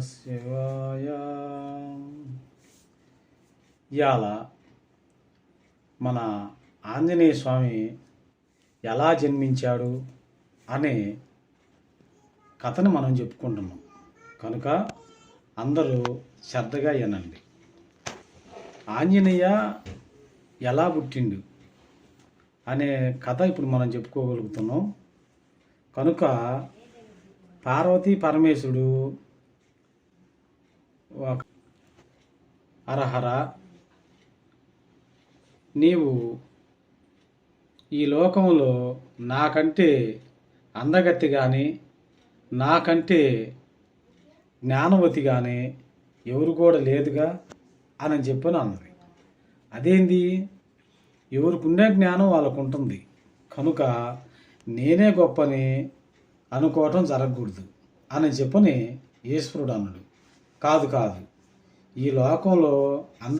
శివాయ ఇవాళ మన ఆంజనేయ స్వామి ఎలా జన్మించాడు అనే కథని మనం చెప్పుకుంటున్నాం. కనుక అందరూ శ్రద్ధగా వినండి. ఆంజనేయ ఎలా పుట్టిండు అనే కథ ఇప్పుడు మనం చెప్పుకోగలుగుతున్నాం. కనుక పార్వతీ పరమేశుడు ఒక నీవు ఈ లోకంలో నాకంటే అందగత్తి కానీ నాకంటే జ్ఞానవతి కానీ ఎవరు కూడా లేదుగా అని చెప్పని అన్నది. అదేంది? ఎవరికుండే జ్ఞానం వాళ్ళకు ఉంటుంది కనుక నేనే గొప్పని అనుకోవటం జరగకూడదు అని చెప్పని ఈశ్వరుడు అన్నాడు. కాదు కాదు. ఈ లోకంలో అంద